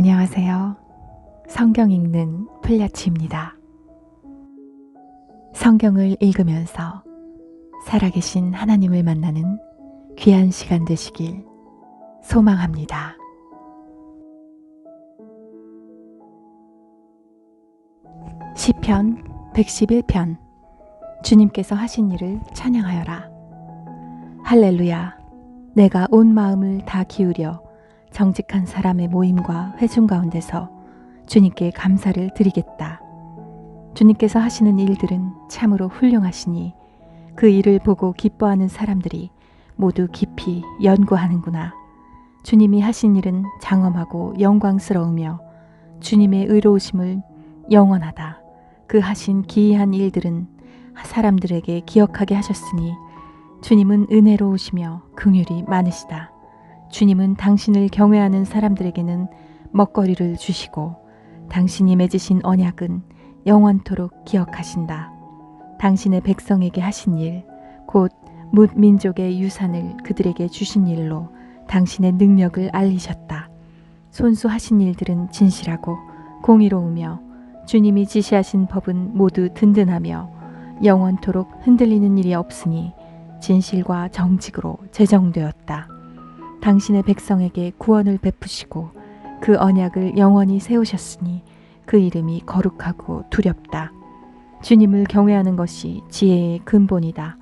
안녕하세요. 성경 읽는 플야치입니다. 성경을 읽으면서 살아계신 하나님을 만나는 귀한 시간 되시길 소망합니다. 시편 111편 주님께서 하신 일을 찬양하여라. 할렐루야. 내가 온 마음을 다 기울여 정직한 사람의 모임과 회중 가운데서 주님께 감사를 드리겠다. 주님께서 하시는 일들은 참으로 훌륭하시니 그 일을 보고 기뻐하는 사람들이 모두 깊이 연구하는구나. 주님이 하신 일은 장엄하고 영광스러우며 주님의 의로우심을 영원하다. 그 하신 기이한 일들은 사람들에게 기억하게 하셨으니 주님은 은혜로우시며 긍휼이 많으시다. 주님은 당신을 경외하는 사람들에게는 먹거리를 주시고 당신이 맺으신 언약은 영원토록 기억하신다. 당신의 백성에게 하신 일, 곧 뭇 민족의 유산을 그들에게 주신 일로 당신의 능력을 알리셨다. 손수하신 일들은 진실하고 공의로우며 주님이 지시하신 법은 모두 든든하며 영원토록 흔들리는 일이 없으니 진실과 정직으로 제정되었다. 당신의 백성에게 구원을 베푸시고 그 언약을 영원히 세우셨으니 그 이름이 거룩하고 두렵다. 주님을 경외하는 것이 지혜의 근본이다.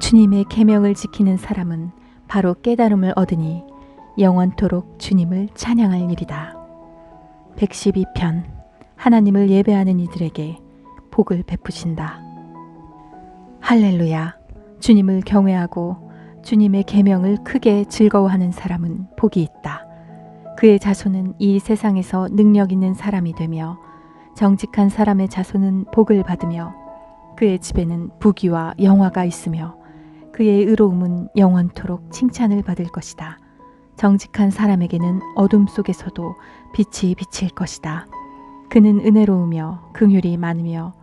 주님의 계명을 지키는 사람은 바로 깨달음을 얻으니 영원토록 주님을 찬양할 일이다. 112편 하나님을 예배하는 이들에게 복을 베푸신다. 할렐루야 주님을 경외하고 주님의 계명을 크게 즐거워하는 사람은 복이 있다. 그의 자손은 이 세상에서 능력 있는 사람이 되며 정직한 사람의 자손은 복을 받으며 그의 집에는 부귀와 영화가 있으며 그의 의로움은 영원토록 칭찬을 받을 것이다. 정직한 사람에게는 어둠 속에서도 빛이 비칠 것이다. 그는 은혜로우며 긍휼이 많으며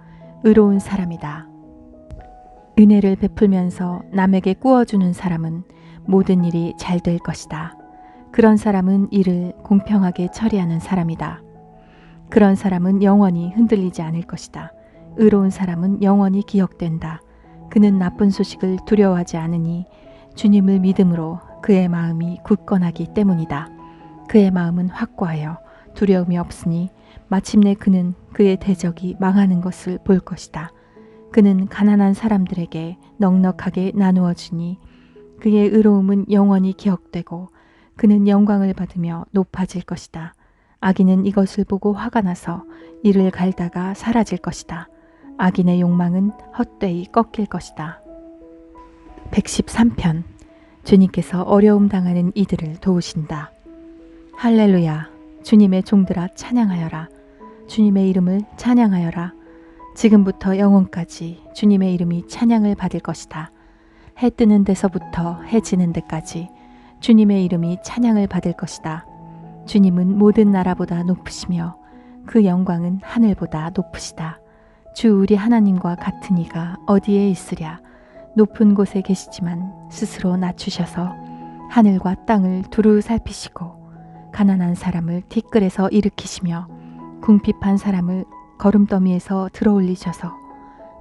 의로운 사람이다. 은혜를 베풀면서 남에게 꾸어주는 사람은 모든 일이 잘 될 것이다. 그런 사람은 일을 공평하게 처리하는 사람이다. 그런 사람은 영원히 흔들리지 않을 것이다. 의로운 사람은 영원히 기억된다. 그는 나쁜 소식을 두려워하지 않으니 주님을 믿음으로 그의 마음이 굳건하기 때문이다. 그의 마음은 확고하여 두려움이 없으니 마침내 그는 그의 대적이 망하는 것을 볼 것이다. 그는 가난한 사람들에게 넉넉하게 나누어 주니 그의 의로움은 영원히 기억되고 그는 영광을 받으며 높아질 것이다. 악인은 이것을 보고 화가 나서 이를 갈다가 사라질 것이다. 악인의 욕망은 헛되이 꺾일 것이다. 113편 주님께서 어려움 당하는 이들을 도우신다. 할렐루야 주님의 종들아 찬양하여라. 주님의 이름을 찬양하여라. 지금부터 영원까지 주님의 이름이 찬양을 받을 것이다. 해 뜨는 데서부터 해 지는 데까지 주님의 이름이 찬양을 받을 것이다. 주님은 모든 나라보다 높으시며 그 영광은 하늘보다 높으시다. 주 우리 하나님과 같은 이가 어디에 있으랴? 높은 곳에 계시지만 스스로 낮추셔서 하늘과 땅을 두루 살피시고 가난한 사람을 티끌에서 일으키시며 궁핍한 사람을 거름더미에서 들어올리셔서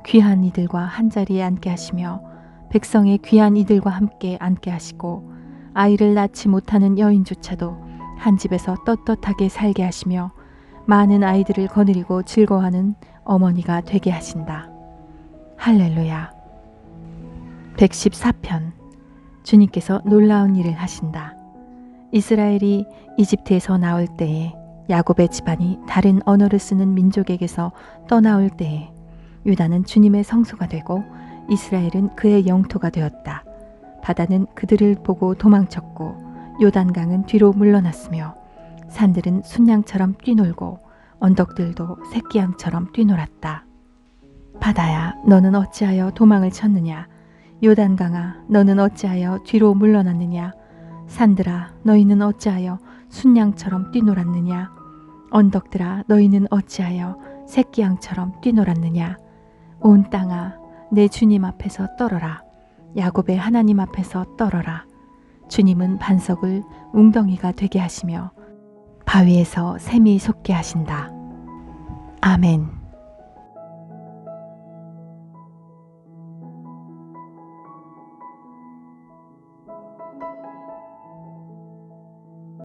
귀한 이들과 한자리에 앉게 하시며 백성의 귀한 이들과 함께 앉게 하시고 아이를 낳지 못하는 여인조차도 한 집에서 떳떳하게 살게 하시며 많은 아이들을 거느리고 즐거워하는 어머니가 되게 하신다. 할렐루야. 114편 주님께서 놀라운 일을 하신다. 이스라엘이 이집트에서 나올 때에 야곱의 집안이 다른 언어를 쓰는 민족에게서 떠나올 때에 유다는 주님의 성소가 되고 이스라엘은 그의 영토가 되었다. 바다는 그들을 보고 도망쳤고 요단강은 뒤로 물러났으며 산들은 순양처럼 뛰놀고 언덕들도 새끼양처럼 뛰놀았다. 바다야 너는 어찌하여 도망을 쳤느냐 요단강아 너는 어찌하여 뒤로 물러났느냐 산들아 너희는 어찌하여 순양처럼 뛰놀았느냐 언덕들아 너희는 어찌하여 새끼양처럼 뛰놀았느냐 온 땅아 내 주님 앞에서 떨어라 야곱의 하나님 앞에서 떨어라 주님은 반석을 웅덩이가 되게 하시며 바위에서 샘이 솟게 하신다. 아멘.